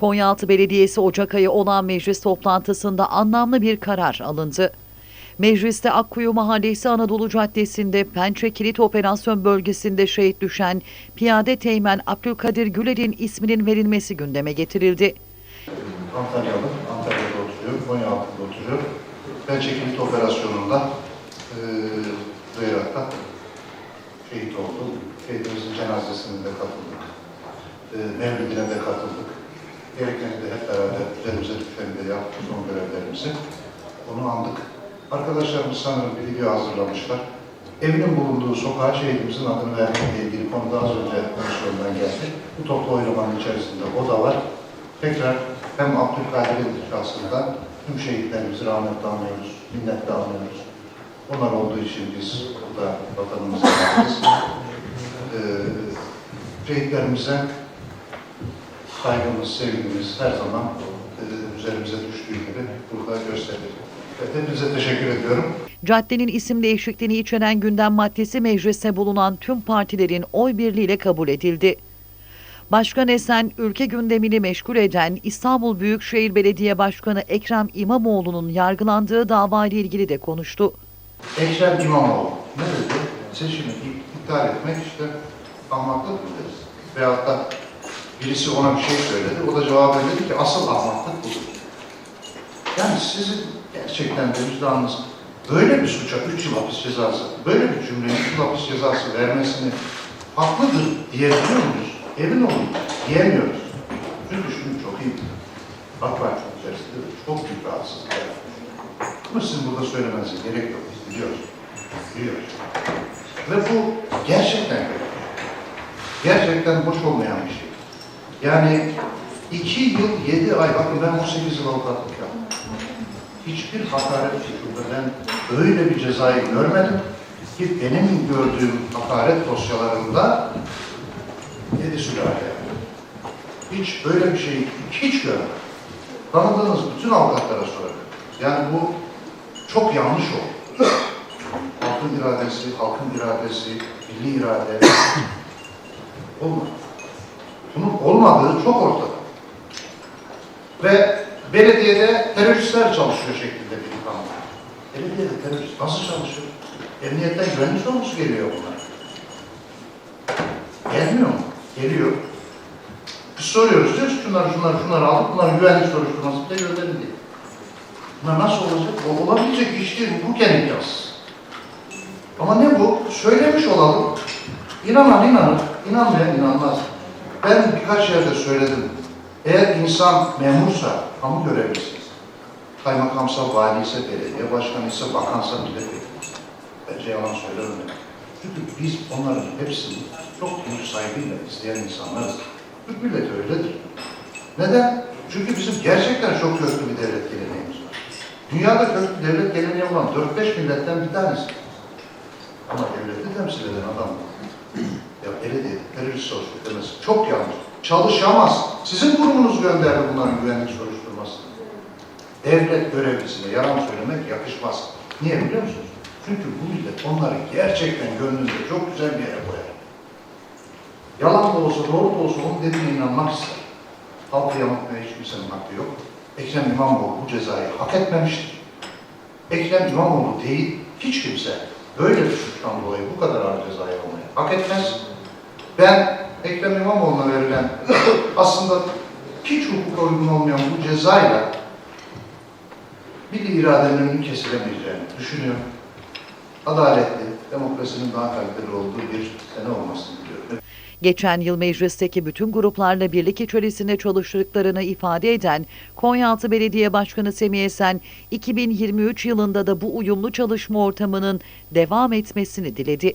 Konyaaltı Belediyesi Ocak ayı olan meclis toplantısında anlamlı bir karar alındı. Mecliste Akkuyu Mahallesi Anadolu Caddesi'nde Pençe Kilit Operasyon Bölgesi'nde şehit düşen Piyade Teğmen Abdülkadir Güler'in isminin verilmesi gündeme getirildi. Antalyalı, Antalya'da oturuyor, Konyaaltı'da oturuyor. Ben çekilit operasyonunda eee Irak'ta şehit oldu. Şehidimizin cenazesine de katıldık. Eee Mevlidine de katıldık. Gerekeni de hep beraber üzerimize düşeni de yaptık, son görevlerimizi. Onu andık. Arkadaşlarımız sanırım bir video hazırlamışlar. Evinin bulunduğu sokağa şehidimizin adını vermekle ilgili konuda az önce komisyondan geldi. Bu toplu oylamanın içerisinde o da var. Tekrar hem Abdülkadir'in şahsından tüm şehitlerimizi rahmetle anıyoruz, minnetle anıyoruz. Onlar olduğu için biz burada vatanımıza. Ee, şehitlerimize saygımız, sevgimiz her zaman e, üzerimize düştüğü gibi burada gösterilir. Evet, hepinize teşekkür ediyorum. Caddenin isim değişikliğini içeren gündem maddesi mecliste bulunan tüm partilerin oy birliğiyle kabul edildi. Başkan Esen, ülke gündemini meşgul eden İstanbul Büyükşehir Belediye Başkanı Ekrem İmamoğlu'nun yargılandığı davayla ilgili de konuştu. Ekrem İmamoğlu ne dedi? Seçimi ip- iptal etmek işte ahmaklık mı deriz? Veyahut da birisi ona bir şey söyledi, o da cevap dedi ki asıl ahmaklık budur. Yani sizin gerçekten de vicdanınız böyle bir suça 3 yıl hapis cezası, böyle bir cümleye 3 yıl hapis cezası vermesini haklıdır diyebiliyor muyuz? Emin olun diyemiyoruz. Çünkü şunu çok iyi biliyorum. AK Parti içerisinde de çok büyük rahatsızlık var. Ama sizin burada söylemenize gerek yok. Biz biliyoruz. Biliyoruz. Ve bu gerçekten gerçekten hoş olmayan bir şey. Yani iki yıl yedi ay, bakın ben 18 yıl avukatlık yaptım. Hiçbir hakaret şeklinde ben öyle bir cezayı görmedim ki benim gördüğüm hakaret dosyalarında yedi sülale. Hiç böyle bir şey hiç görmedim. Tanıdığınız bütün avukatlara sorabilirim. Yani bu çok yanlış oldu. Halkın iradesi, halkın iradesi, milli irade olmadı. Bunun olmadığı çok ortada. Ve belediyede teröristler çalışıyor şeklinde bir kanun. Belediyede terörist nasıl çalışıyor? Emniyetten güvenlik sorumlusu geliyor bunlar. Gelmiyor mu? Geliyor. Biz soruyoruz, diyoruz ki şunları, şunları, şunları aldık, bunların güvenlik soruşturması bile gönderin diye. Bunlar nasıl olacak? O olabilecek iş değil, hukuken imkansız. Ama ne bu? Söylemiş olalım. İnanan inanır, inanmayan inanmaz. Ben birkaç yerde söyledim. Eğer insan memursa, kamu görevlisi, kaymakamsa, valiyse, belediye başkanıysa, bakansa milletvekili. Bence yalan söylemem. Çünkü biz onların hepsini çok büyük saygıyla izleyen insanlarız. Türk milleti öyledir. Neden? Çünkü bizim gerçekten çok köklü bir devlet geleneğimiz var. Dünyada köklü devlet geleneği olan 4-5 milletten bir tanesi. Ama devleti temsil eden adam ya belediye terörist soruştur demesi çok yanlış. Çalışamaz. Sizin kurumunuz gönderdi bunların güvenlik soruşturmasını. Devlet görevlisine yalan söylemek yakışmaz. Niye biliyor musunuz? Çünkü bu millet onları gerçekten gönlünde çok güzel bir yere koyar. Yalan da olsa, doğru da olsa onun dediğine inanmak ister. Halkı yanıltmaya hiç kimsenin hakkı yok. Ekrem İmamoğlu bu cezayı hak etmemiştir. Ekrem İmamoğlu değil, hiç kimse böyle bir suçtan dolayı bu kadar ağır cezayı almayı hak etmez. Ben Ekrem İmamoğlu'na verilen aslında hiç hukuka uygun olmayan bu cezayla milli iradenin önünün kesilemeyeceğini düşünüyorum. Adaletli, demokrasinin daha kaliteli olduğu bir sene olmasını diliyorum. Geçen yıl meclisteki bütün gruplarla birlik içerisinde çalıştıklarını ifade eden Konyaaltı Belediye Başkanı Semih Esen, 2023 yılında da bu uyumlu çalışma ortamının devam etmesini diledi.